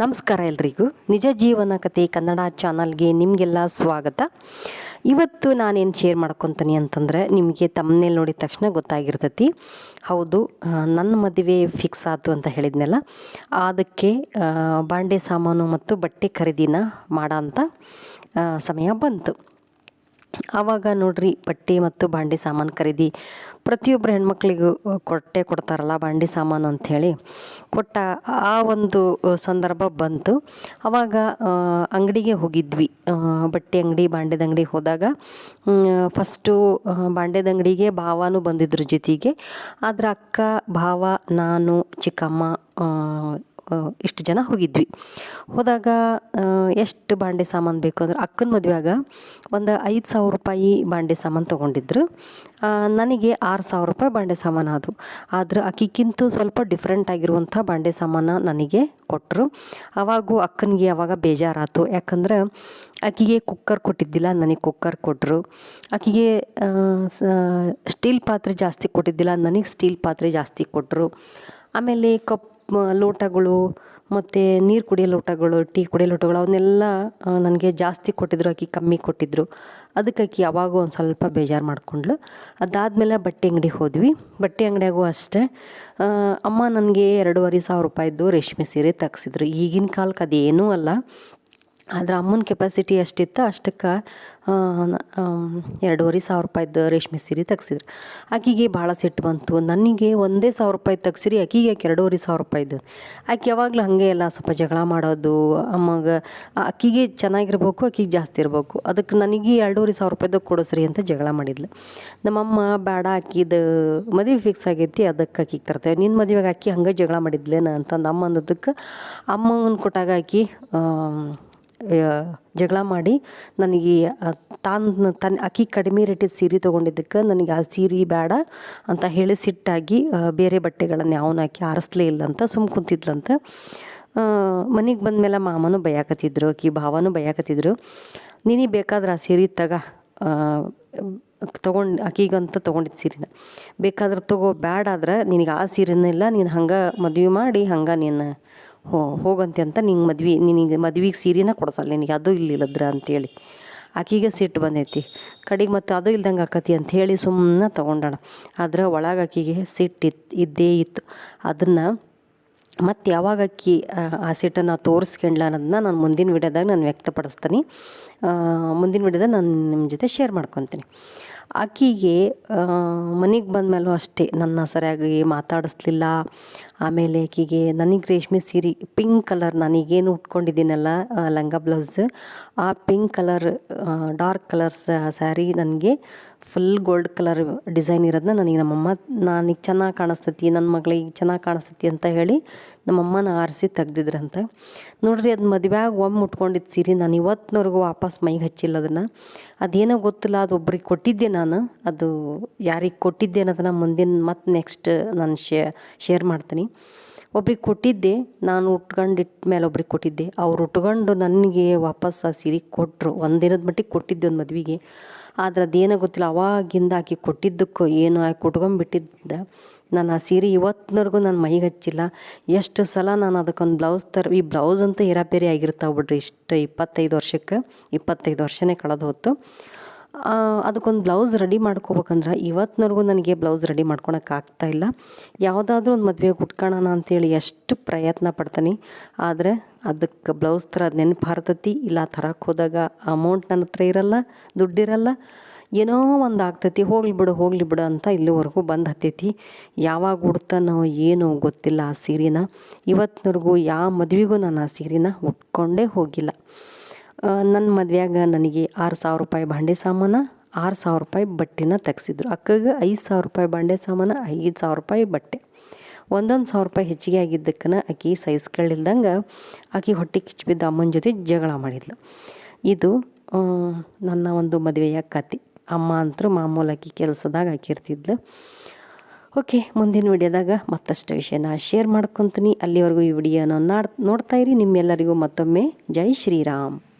ನಮಸ್ಕಾರ ಎಲ್ರಿಗೂ. ನಿಜ ಜೀವನ ಕತೆ ಕನ್ನಡ ಚಾನಲ್ಗೆ ನಿಮಗೆಲ್ಲ ಸ್ವಾಗತ. ಇವತ್ತು ನಾನೇನು ಶೇರ್ ಮಾಡ್ಕೊತೀನಿ ಅಂತಂದ್ರೆ ನಿಮಗೆ ತಮ್ಮನೇಲಿ ನೋಡಿದ ತಕ್ಷಣ ಗೊತ್ತಾಗಿರ್ತೈತಿ. ಹೌದು ನನ್ನ ಮದುವೆ ಫಿಕ್ಸ್ ಆಯಿತು ಅಂತ ಹೇಳಿದ್ನಲ್ಲ, ಅದಕ್ಕೆ ಬಾಂಡೆ ಸಾಮಾನು ಮತ್ತು ಬಟ್ಟೆ ಖರೀದಿನ ಮಾಡೋಂಥ ಸಮಯ ಬಂತು. ಆವಾಗ ನೋಡ್ರಿ, ಬಟ್ಟೆ ಮತ್ತು ಬಾಂಡೆ ಸಾಮಾನು ಖರೀದಿ ಪ್ರತಿಯೊಬ್ಬರು ಹೆಣ್ಮಕ್ಳಿಗೂ ಕೊಟ್ಟೆ ಕೊಡ್ತಾರಲ್ಲ ಬಾಂಡೆ ಸಾಮಾನು ಅಂಥೇಳಿ ಕೊಟ್ಟ ಆ ಒಂದು ಸಂದರ್ಭ ಬಂತು. ಅವಾಗ ಅಂಗಡಿಗೆ ಹೋಗಿದ್ವಿ. ಬಟ್ಟೆ ಅಂಗಡಿ, ಬಾಂಡೆದ ಅಂಗಡಿ ಹೋದಾಗ ಫಸ್ಟು ಬಾಂಡೆದ ಅಂಗಡಿಗೆ ಭಾವನೂ ಬಂದಿದ್ದರು ಜೊತೆಗೆ. ಆದ್ರೆ ಅಕ್ಕ, ಭಾವ, ನಾನು, ಚಿಕ್ಕಮ್ಮ ಇಷ್ಟು ಜನ ಹೋಗಿದ್ವಿ. ಹೋದಾಗ ಎಷ್ಟು ಬಾಂಡೆ ಸಾಮಾನು ಬೇಕು ಅಂದ್ರೆ ಅಕ್ಕನ ಮದುವೆಯಾಗ ಒಂದು ಐದು ಸಾವಿರ ರೂಪಾಯಿ ಬಾಂಡೆ ಸಾಮಾನು ತೊಗೊಂಡಿದ್ರು. ನನಗೆ ಆರು ಸಾವಿರ ರೂಪಾಯಿ ಬಾಂಡೆ ಸಾಮಾನು ಅದು ಆದ್ರೆ ಅಕ್ಕಿಗಿಂತ ಸ್ವಲ್ಪ ಡಿಫ್ರೆಂಟ್ ಆಗಿರುವಂಥ ಬಾಂಡೆ ಸಾಮಾನು ನನಗೆ ಕೊಟ್ಟರು ಅವಾಗೂ ಅಕ್ಕನಿಗೆ ಅವಾಗ ಬೇಜಾರಾತು. ಯಾಕಂದ್ರೆ ಅಕ್ಕಿಗೆ ಕುಕ್ಕರ್ ಕೊಟ್ಟಿದ್ದಿಲ್ಲ, ನನಗೆ ಕುಕ್ಕರ್ ಕೊಟ್ಟರು ಅಕ್ಕಿಗೆ ಸ್ಟೀಲ್ ಪಾತ್ರೆ ಜಾಸ್ತಿ ಕೊಟ್ಟಿದ್ದಿಲ್ಲ, ನನಗೆ ಸ್ಟೀಲ್ ಪಾತ್ರೆ ಜಾಸ್ತಿ ಕೊಟ್ಟರು ಆಮೇಲೆ ಕಪ್ ಲೋಟಗಳು, ಮತ್ತು ನೀರು ಕುಡಿಯೋ ಲೋಟಗಳು, ಟೀ ಕುಡಿಯೋ ಲೋಟಗಳು, ಅವನ್ನೆಲ್ಲ ನನಗೆ ಜಾಸ್ತಿ ಕೊಟ್ಟಿದ್ರು, ಆಕಿ ಕಮ್ಮಿ ಕೊಟ್ಟಿದ್ರು. ಅದಕ್ಕೆ ಆಕಿ ಯಾವಾಗ ಒಂದು ಸ್ವಲ್ಪ ಬೇಜಾರು ಮಾಡಿಕೊಂಡ್ಳು. ಅದಾದಮೇಲೆ ಬಟ್ಟೆ ಅಂಗಡಿಗೆ ಹೋದ್ವಿ. ಬಟ್ಟೆ ಅಂಗಡಿಯಾಗೂ ಅಷ್ಟೇ. ಅಮ್ಮ ನನಗೆ ಎರಡೂವರೆ ಸಾವಿರ ರೂಪಾಯಿದ್ದು ರೇಷ್ಮೆ ಸೀರೆ ತೆಗ್ಸಿದ್ರು. ಈಗಿನ ಕಾಲಕ್ಕೆ ಅದೇನೂ ಅಲ್ಲ. ಆದ್ರೆ ಅಮ್ಮನ ಕೆಪಾಸಿಟಿ ಎಷ್ಟಿತ್ತು ಅಷ್ಟಕ್ಕೆ ಎರಡೂವರೆ ಸಾವಿರ ರೂಪಾಯಿದ್ದು ರೇಷ್ಮೆ ಸೀರೆ ತೆಗ್ಸಿದ್ರು. ಆಕಿಗೆ ಭಾಳ ಸಿಟ್ಟು ಬಂತು. ನನಗೆ ಒಂದೇ ಸಾವಿರ ರೂಪಾಯಿ ತೆಗ್ಸಿರಿ ಆಕಿಗೆ ಯಾಕೆ ಎರಡೂವರೆ ಸಾವಿರ ರೂಪಾಯಿದ್ದು ಆಕೆ ಯಾವಾಗಲೂ ಹಾಗೆ ಎಲ್ಲ ಸ್ವಲ್ಪ ಜಗಳ ಮಾಡೋದು ಅಮ್ಮಗೆ ಅಕ್ಕಿಗೆ ಚೆನ್ನಾಗಿರ್ಬೇಕು ಆಕಿಗೆ ಜಾಸ್ತಿ ಇರಬೇಕು. ಅದಕ್ಕೆ ನನಗೆ ಎರಡೂವರೆ ಸಾವಿರ ರೂಪಾಯ್ದಾಗ ಕೊಡಿಸ್ರಿ ಅಂತ ಜಗಳ ಮಾಡಿದ್ಲು. ನಮ್ಮಮ್ಮ ಬೇಡ ಆಕಿದು ಮದುವೆ ಫಿಕ್ಸ್ ಆಗೈತಿ ಅದಕ್ಕೆ ಆಕಿಗೆ ತರ್ತೇವೆ. ನಿನ್ನ ಮದುವೆಗೆ ಆಕಿ ಹಂಗೆ ಜಗಳ ಮಾಡಿದ್ಲೇನ? ಅಂತಂದು ಅಮ್ಮ ಅಂದದಕ್ಕೆ ಅಮ್ಮನ ಕೊಟ್ಟಾಗ ಆ, ಜಗಳ ಮಾಡಿ ನನಗೆ ತಾನು ತನ್ನ ಅಕ್ಕಿ ಕಡಿಮೆ ರೇಟಿದ ಸೀರೆ ತೊಗೊಂಡಿದ್ದಕ್ಕೆ ನನಗೆ ಆ ಸೀರೆ ಬೇಡ ಅಂತ ಹೇಳಿ ಸಿಟ್ಟಾಗಿ ಬೇರೆ ಬಟ್ಟೆಗಳನ್ನು ಯಾವನ್ನ ಹಾಕಿ ಆರಿಸ್ಲೇ ಇಲ್ಲ ಅಂತ ಸುಮ್ ಕುಂತಿದ್ಲಂತ. ಮನೆಗೆ ಬಂದಮೇಲೆ ಮಾಮನೂ ಬೈಯಾಕತ್ತಿದ್ರು ಆಕಿ ಭಾವನೂ ಬೈಯಾಕತ್ತಿದ್ರು ನಿನಗೆ ಬೇಕಾದ್ರೆ ಆ ಸೀರೆ ತಗ ತೊಗೊಂಡು ಆಕಿಗಂತ ತೊಗೊಂಡಿದ್ದು ಸೀರೆನ. ಬೇಕಾದ್ರೆ ತಗೋ ಬ್ಯಾಡಾದ್ರೆ ನಿನಗೆ ಆ ಸೀರೆನಿಲ್ಲ ನೀನು ಹಂಗೆ ಮದುವೆ ಮಾಡಿ, ಹಂಗೆ ನೀನು ಹೋ ಹೋಗಂತೆ ಅಂತ ನಿಂಗೆ ಮದ್ವೆ ನಿನಗೆ ಮದ್ವೆಗೆ ಸೀರೆನ ಕೊಡ್ಸಲ್ಲ ನಿನಗೆ ಅದು ಇಲ್ಲಿಲ್ಲದ್ರ ಅಂತೇಳಿ. ಆಕಿಗೆ ಸಿಟ್ಟು ಬಂದೈತಿ. ಕಡೆಗೆ ಮತ್ತು ಅದು ಇಲ್ದಂಗೆ ಆಕತಿ ಅಂಥೇಳಿ ಸುಮ್ಮನೆ ತೊಗೊಂಡಾಳ ಆದ್ರೆ ಒಳಗೆ ಆಕಿಗೆ ಸಿಟ್ಟು ಇದ್ದೇ ಇತ್ತು. ಅದನ್ನು ಮತ್ತು ಯಾವಾಗ ಅಕ್ಕಿ ಆ, ಆ ಸಿಟ್ಟನ್ನು ತೋರಿಸ್ಕೊಂಡ್ಲ ಅನ್ನೋದನ್ನ ನಾನು ಮುಂದಿನ ವಿಡಿಯೋದಾಗ ನಾನು ವ್ಯಕ್ತಪಡಿಸ್ತೀನಿ. ಮುಂದಿನ ವಿಡಿಯೋದಾಗ ನಾನು ನಿಮ್ಮ ಜೊತೆ ಶೇರ್ ಮಾಡ್ಕೊತೀನಿ. ಆಕಿಗೆ ಮನೆಗೆ ಬಂದಮೇಲೂ ಅಷ್ಟೇ. ನನ್ನ ಸರಿಯಾಗಿ ಮಾತಾಡಿಸ್ಲಿಲ್ಲ. ಆಮೇಲೆ ಆಕಿಗೆ, ನನಗೆ ರೇಷ್ಮೆ ಸೀರೆ, ಪಿಂಕ್ ಕಲರ್ ನಾನೀಗೇನು ಉಟ್ಕೊಂಡಿದ್ದೀನಲ್ಲ ಲಂಗ ಬ್ಲೌಸ್. ಆ pink colour dark colour sari ನನಗೆ ಫುಲ್ ಗೋಲ್ಡ್ ಕಲರ್ ಡಿಸೈನ್ ಇರೋದನ್ನ ನನಗೆ ನಮ್ಮಮ್ಮ, ನನಗೆ ಚೆನ್ನಾಗಿ ಕಾಣಿಸ್ತತಿ ನನ್ನ ಮಗಳಿಗೆ ಚೆನ್ನಾಗಿ ಕಾಣಿಸ್ತೈತಿ ಅಂತ ಹೇಳಿ ನಮ್ಮಮ್ಮನ ಆರಿಸಿ ತೆಗ್ದಿದ್ರಂತ. ನೋಡ್ರಿ, ಅದು ಮದುವೆಯಾಗ ಒಮ್ಮೆ ಮುಟ್ಕೊಂಡಿದ್ದ ಸೀರೆ ನಾನು ಇವತ್ತಿನವರೆಗೂ ವಾಪಸ್ ಮೈಗೆ ಹಚ್ಚಿಲ್ಲ ಅದನ್ನು ಅದೇನೋ ಗೊತ್ತಿಲ್ಲ, ಅದು ಒಬ್ರಿಗೆ ಕೊಟ್ಟಿದ್ದೆ ನಾನು. ಅದು ಯಾರಿಗೆ ಕೊಟ್ಟಿದ್ದೆ ಅನ್ನೋದನ್ನು ಮುಂದಿನ ಮತ್ತು ನೆಕ್ಸ್ಟ್ ನಾನು ಶೇರ್ ಮಾಡ್ತೀನಿ. ಒಬ್ರಿಗೆ ಕೊಟ್ಟಿದ್ದೆ, ನಾನು ಉಟ್ಕೊಂಡಿಟ್ಟ ಮೇಲೆ ಒಬ್ರಿಗೆ ಕೊಟ್ಟಿದ್ದೆ. ಅವ್ರು ಉಟ್ಕೊಂಡು ನನಗೆ ವಾಪಸ್ ಆ ಸೀರೆ ಕೊಟ್ಟರು ಒಂದಿನದ ಮಟ್ಟಿಗೆ ಕೊಟ್ಟಿದ್ದೆ ಒಂದು ಮದುವೆಗೆ. ಆದ್ರೆ ಅದೇನೋ ಗೊತ್ತಿಲ್ಲ ಅವಾಗಿಂದ ಆಕೆ ಕೊಟ್ಟಿದ್ದಕ್ಕೂ ಏನು ಆಕೆ ಉಟ್ಕೊಂಡ್ಬಿಟ್ಟಿದ್ದ. ನಾನು ಆ ಸೀರೆ ಇವತ್ತಿನವರೆಗೂ ನಾನು ಮೈಗೆ ಹಚ್ಚಿಲ್ಲ. ಎಷ್ಟು ಸಲ ನಾನು ಅದಕ್ಕೊಂದು ಬ್ಲೌಸ್ ತರ, ಈ ಬ್ಲೌಸ್ ಅಂತ ಇರಾಪೇರಿ ಆಗಿರ್ತಾವೆ ಬಿಡ್ರಿ. ಇಷ್ಟು ಇಪ್ಪತ್ತೈದು ವರ್ಷಕ್ಕೆ, ಇಪ್ಪತ್ತೈದು ವರ್ಷನೇ ಕಳೆದು ಹೊತ್ತು ಅದಕ್ಕೊಂದು ಬ್ಲೌಸ್ ರೆಡಿ ಮಾಡ್ಕೋಬೇಕಂದ್ರೆ ಇವತ್ತಿನವರೆಗೂ ನನಗೆ ಬ್ಲೌಸ್ ರೆಡಿ ಮಾಡ್ಕೊಳಕ್ಕೆ ಇಲ್ಲ. ಯಾವುದಾದ್ರೂ ಒಂದು ಮದುವೆಗೆ ಉಟ್ಕೊಳ್ಳೋಣ ಅಂತೇಳಿ ಎಷ್ಟು ಪ್ರಯತ್ನ ಪಡ್ತೀನಿ. ಆದರೆ ಅದಕ್ಕೆ ಬ್ಲೌಸ್ ಥರ ನೆನಪು ಹಾರ್ತತಿ ಇಲ್ಲ ತರಕ್ಕೆ ಹೋದಾಗ ಅಮೌಂಟ್ ನನ್ನ ಹತ್ರ ಇರಲ್ಲ, ದುಡ್ಡಿರಲ್ಲ. ಏನೋ ಒಂದು ಆಗ್ತೈತಿ, ಹೋಗ್ಲಿ ಬಿಡು ಹೋಗ್ಲಿ ಬಿಡು ಅಂತ ಇಲ್ಲಿವರೆಗೂ ಬಂದು ಹತ್ತೈತಿ. ಯಾವಾಗ ಉಡ್ತಾನೋ ಏನೋ ಗೊತ್ತಿಲ್ಲ ಆ ಸೀರೆನ. ಇವತ್ತಿನವರೆಗೂ ಯಾವ ಮದುವೆಗೂ ನಾನು ಆ ಸೀರೆನ ಉಟ್ಕೊಂಡೇ ಹೋಗಿಲ್ಲ. ನನ್ನ ಮದುವೆಯಾಗ ನನಗೆ ಆರು ಸಾವಿರ ರೂಪಾಯಿ ಬಾಂಡೆ ಸಾಮಾನು, ಆರು ಸಾವಿರ ರೂಪಾಯಿ ಬಟ್ಟೆನ ತೆಗ್ಸಿದ್ರು. ಅಕ್ಕಗೆ ಐದು ಸಾವಿರ ರೂಪಾಯಿ ಬಾಂಡೆ ಸಾಮಾನು, ಐದು ಸಾವಿರ ರೂಪಾಯಿ ಬಟ್ಟೆ. ಒಂದೊಂದು ಸಾವಿರ ರೂಪಾಯಿ ಹೆಚ್ಚಿಗೆ ಆಗಿದ್ದಕ್ಕನ ಆಕೆ ಸೈಜ್ ಕೇಳಿಲ್ದಂಗೆ ಆಕಿ ಹೊಟ್ಟೆ ಕಿಚ್ಚಿಬಿದ್ದು ಅಮ್ಮನ ಜೊತೆ ಜಗಳ ಮಾಡಿದ್ಲು. ಇದು ನನ್ನ ಒಂದು ಮದುವೆಯ ಕತೆ. ಅಮ್ಮ ಅಂತರೂ ಮಾಮೂಲಾಗಿ ಕೆಲಸದಾಗ ಹಾಕಿರ್ತಿದ್ಲು. ಓಕೆ, ಮುಂದಿನ ವಿಡಿಯೋದಾಗ ಮತ್ತಷ್ಟು ವಿಷಯನ ಶೇರ್ ಮಾಡ್ಕೊತೀನಿ. ಅಲ್ಲಿವರೆಗೂ ಈ ವಿಡಿಯೋನ ನಾಡ್ ನೋಡ್ತಾ ಇರಿ. ನಿಮ್ಮೆಲ್ಲರಿಗೂ ಮತ್ತೊಮ್ಮೆ ಜೈ ಶ್ರೀರಾಮ್.